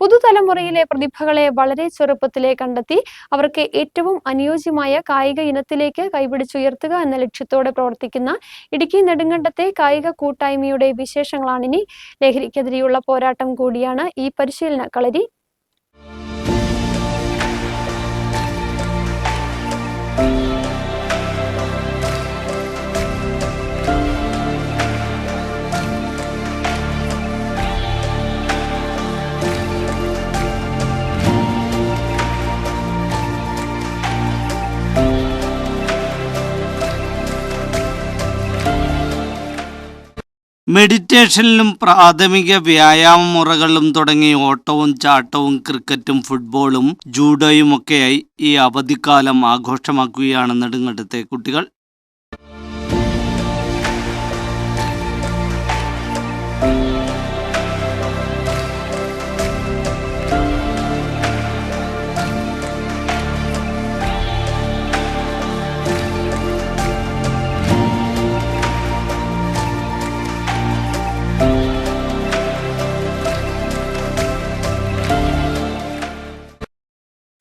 പുതുതലമുറയിലെ പ്രതിഭകളെ വളരെ ചെറുപ്പത്തിലെ കണ്ടെത്തി അവർക്ക് ഏറ്റവും അനുയോജ്യമായ കായിക ഇനത്തിലേക്ക് കൈപിടിച്ചുയർത്തുക എന്ന ലക്ഷ്യത്തോടെ പ്രവർത്തിക്കുന്ന ഇടുക്കി നെടുങ്കണ്ടത്തെ കായിക കൂട്ടായ്മയുടെ വിശേഷങ്ങളാണിനി ലഹരിക്കെതിരെയുള്ള പോരാട്ടം കൂടിയാണ് ഈ പരിശീലന കളരി മെഡിറ്റേഷനിലും പ്രാഥമിക വ്യായാമ മുറകളും തുടങ്ങി ഓട്ടവും ചാട്ടവും ക്രിക്കറ്റും ഫുട്ബോളും ജൂഡോയും ഒക്കെയായി ഈ അവധിക്കാലം ആഘോഷമാക്കുകയാണ് നെടുങ്കണ്ടത്തെ കുട്ടികൾ.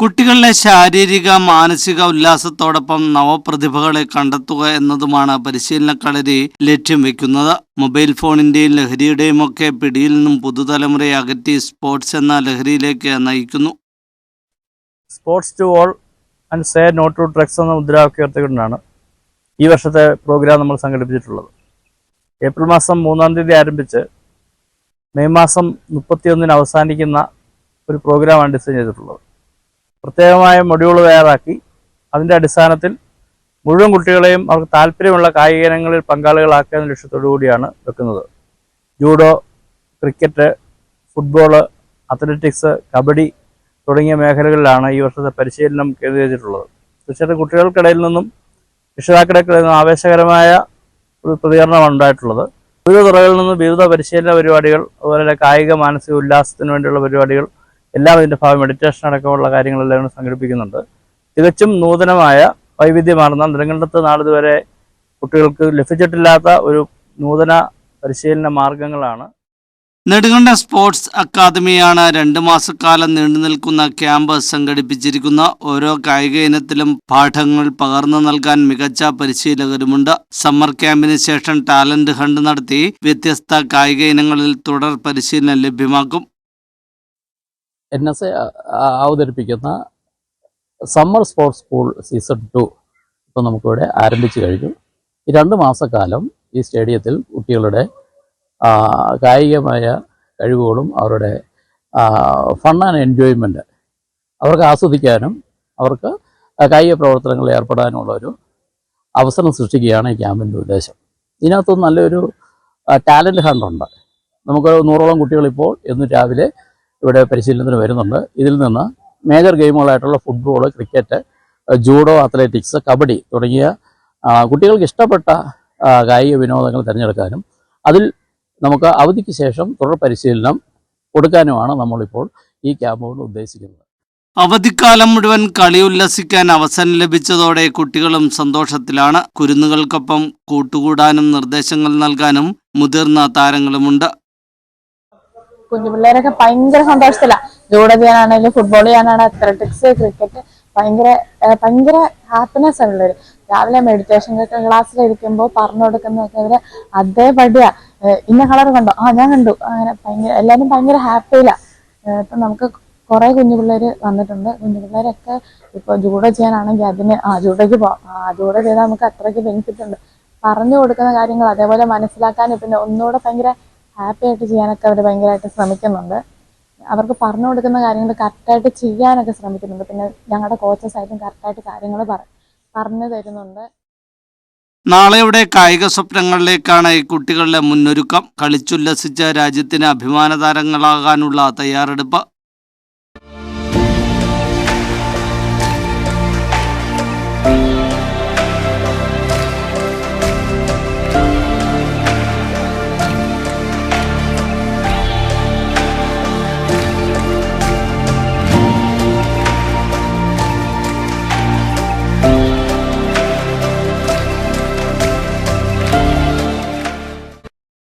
കുട്ടികളിലെ ശാരീരിക മാനസിക ഉല്ലാസത്തോടൊപ്പം നവപ്രതിഭകളെ കണ്ടെത്തുക എന്നതുമാണ് പരിശീലന കളരി ലക്ഷ്യം വെക്കുന്നത്. മൊബൈൽ ഫോണിന്റെയും ലഹരിയുടെയും ഒക്കെ പിടിയിൽ നിന്നും പുതുതലമുറയെ അകറ്റി സ്പോർട്സ് എന്ന ലഹരിയിലേക്ക് നയിക്കുന്നു. Sports to all and say not to drugs എന്ന മുദ്രാവാക്യം ഉയർത്തിക്കൊണ്ടാണ് ഈ വർഷത്തെ പ്രോഗ്രാം നമ്മൾ സംഘടിപ്പിച്ചിട്ടുള്ളത്. ഏപ്രിൽ മാസം മൂന്നാം തീയതി ആരംഭിച്ച് മെയ് മാസം മുപ്പത്തിയൊന്നിന് അവസാനിക്കുന്ന ഒരു പ്രോഗ്രാമാണ് ഡിസൈൻ ചെയ്തിട്ടുള്ളത്. പ്രത്യേകമായ മൊഡ്യൂൾ തയ്യാറാക്കി. അതിന്റെ അടിസ്ഥാനത്തിൽ മുഴുവൻ കുട്ടികളെയും അവർക്ക് താല്പര്യമുള്ള കായിക ഇനങ്ങളിൽ പങ്കാളികളാക്കുക എന്ന ലക്ഷ്യത്തോടു കൂടിയാണ് വെക്കുന്നത്. Judo cricket football athletics kabaddi തുടങ്ങിയ മേഖലകളിലാണ് ഈ വർഷത്തെ പരിശീലനം കേന്ദ്രീകരിച്ചിട്ടുള്ളത്. തീർച്ചയായിട്ടും കുട്ടികൾക്കിടയിൽ നിന്നും രക്ഷിതാക്കളുടെ നിന്നും ആവേശകരമായ ഒരു പ്രതികരണമാണ് ഉണ്ടായിട്ടുള്ളത്. വിവിധ തുറകളിൽ നിന്ന് വിവിധ പരിശീലന പരിപാടികൾ അതുപോലെ കായിക മാനസിക ഉല്ലാസത്തിന് വേണ്ടിയുള്ള പരിപാടികൾ എല്ലാം ഇതിന്റെ ഭാഗം മെഡിറ്റേഷൻ അടക്കമുള്ള കാര്യങ്ങളെല്ലാം സംഘടിപ്പിക്കുന്നുണ്ട്. തികച്ചും നൂതനമായ വൈവിധ്യമാർന്ന നെടുങ്കണ്ടത്ത് നാളിതുവരെ കുട്ടികൾക്ക് ലഭിച്ചിട്ടില്ലാത്ത ഒരു നൂതന പരിശീലന മാർഗങ്ങളാണ്. നെടുങ്കണ്ട സ്പോർട്സ് അക്കാദമിയാണ് രണ്ട് മാസക്കാലം നീണ്ടു നിൽക്കുന്ന ക്യാമ്പ് സംഘടിപ്പിച്ചിരിക്കുന്ന ഓരോ കായിക ഇനത്തിലും പാഠങ്ങൾ പകർന്നു നൽകാൻ മികച്ച പരിശീലകരുമുണ്ട്. സമ്മർ ക്യാമ്പിന് ശേഷം ടാലന്റ് ഹണ്ട് നടത്തി വ്യത്യസ്ത കായിക ഇനങ്ങളിൽ തുടർ പരിശീലനം ലഭ്യമാക്കും. എൻ എസ് എ അവതരിപ്പിക്കുന്ന summer sports school season two ഇപ്പം നമുക്കിവിടെ ആരംഭിച്ചു കഴിഞ്ഞു. ഈ രണ്ട് മാസക്കാലം ഈ സ്റ്റേഡിയത്തിൽ കുട്ടികളുടെ കായികമായ കഴിവുകളും അവരുടെ ഫൺ ആൻഡ് എൻജോയ്മെന്റ് അവർക്ക് ആസ്വദിക്കാനും അവർക്ക് കായിക പ്രവർത്തനങ്ങളിൽ ഏർപ്പെടാനുമുള്ള ഒരു അവസരം സൃഷ്ടിക്കുകയാണ് ഈ ക്യാമ്പിന്റെ ഉദ്ദേശം. ഇതിനകത്ത് നല്ലൊരു ടാലന്റ് ഹണ്ടുണ്ട് നമുക്ക് നൂറോളം കുട്ടികളിപ്പോൾ എന്നും രാവിലെ ഇവിടെ പരിശീലനത്തിന് വരുന്നുണ്ട്. ഇതിൽ നിന്ന് major ഗെയിമുകളായിട്ടുള്ള football cricket judo athletics kabaddi തുടങ്ങിയ കുട്ടികൾക്ക് ഇഷ്ടപ്പെട്ട കായിക വിനോദങ്ങൾ തിരഞ്ഞെടുക്കാനും അതിൽ നമുക്ക് അവധിക്ക് ശേഷം തുടർ പരിശീലനം കൊടുക്കാനുമാണ് നമ്മളിപ്പോൾ ഈ ക്യാമ്പ് കൊണ്ട് ഉദ്ദേശിക്കുന്നത്. അവധിക്കാലം മുഴുവൻ കളി ഉല്ലസിക്കാൻ അവസരം ലഭിച്ചതോടെ കുട്ടികളും സന്തോഷത്തിലാണ്. കുരുന്നുകൾക്കൊപ്പം കൂട്ടുകൂടാനും നിർദ്ദേശങ്ങൾ നൽകാനും മുതിർന്ന താരങ്ങളുമുണ്ട്. കുഞ്ഞു പിള്ളേരൊക്കെ ഭയങ്കര സന്തോഷത്തിലാണ് ജൂഡോ ചെയ്യാനാണെങ്കിലും ഫുട്ബോൾ ചെയ്യാനാണെങ്കിലും അത്ലറ്റിക്സ് ക്രിക്കറ്റ് ഭയങ്കര ഭയങ്കര ഹാപ്പിനെസ് ആണ് ഉള്ളവര്. രാവിലെ മെഡിറ്റേഷൻ ക്ലാസ്സിൽ ഇരിക്കുമ്പോൾ പറഞ്ഞു കൊടുക്കുന്നതൊക്കെ അവർ അതേപടിയാ. ഇന്ന കളർ കണ്ടോ? ആ ഞാൻ കണ്ടു. അങ്ങനെ ഭയങ്കര എല്ലാവരും ഭയങ്കര ഹാപ്പിയിലാണ് ഇപ്പൊ നമുക്ക് കുറെ കുഞ്ഞു പിള്ളേര് വന്നിട്ടുണ്ട്. കുഞ്ഞു പിള്ളേരൊക്കെ ഇപ്പൊ ജൂഡോ ചെയ്യാനാണെങ്കിൽ അതിന് ആ ജൂഡോയ്ക്ക് പോവാം ആ ജൂഡോ ചെയ്താൽ നമുക്ക് അത്രയ്ക്ക് ബെനിഫിറ്റ് ഉണ്ട്. പറഞ്ഞു കൊടുക്കുന്ന കാര്യങ്ങൾ അതേപോലെ മനസ്സിലാക്കാനും പിന്നെ ഒന്നുകൂടെ ഭയങ്കര ഹാപ്പി ആയിട്ട് ചെയ്യാനൊക്കെ അവർ ഭയങ്കരമായിട്ട് ശ്രമിക്കുന്നുണ്ട്. അവർക്ക് പറഞ്ഞു കൊടുക്കുന്ന കാര്യങ്ങൾ കറക്റ്റായിട്ട് ചെയ്യാനൊക്കെ ശ്രമിക്കുന്നുണ്ട്. പിന്നെ ഞങ്ങളുടെ കോച്ചസ് ആയിട്ടും കറക്റ്റായിട്ട് കാര്യങ്ങൾ പറ പറഞ്ഞു തരുന്നുണ്ട്. നാളെയുടെ കായിക സ്വപ്നങ്ങളിലേക്കാണ് ഈ കുട്ടികളുടെ മുന്നൊരുക്കം. കളിച്ചുല്ലസിച്ച രാജ്യത്തിന് അഭിമാന താരങ്ങളാകാനുള്ള തയ്യാറെടുപ്പ്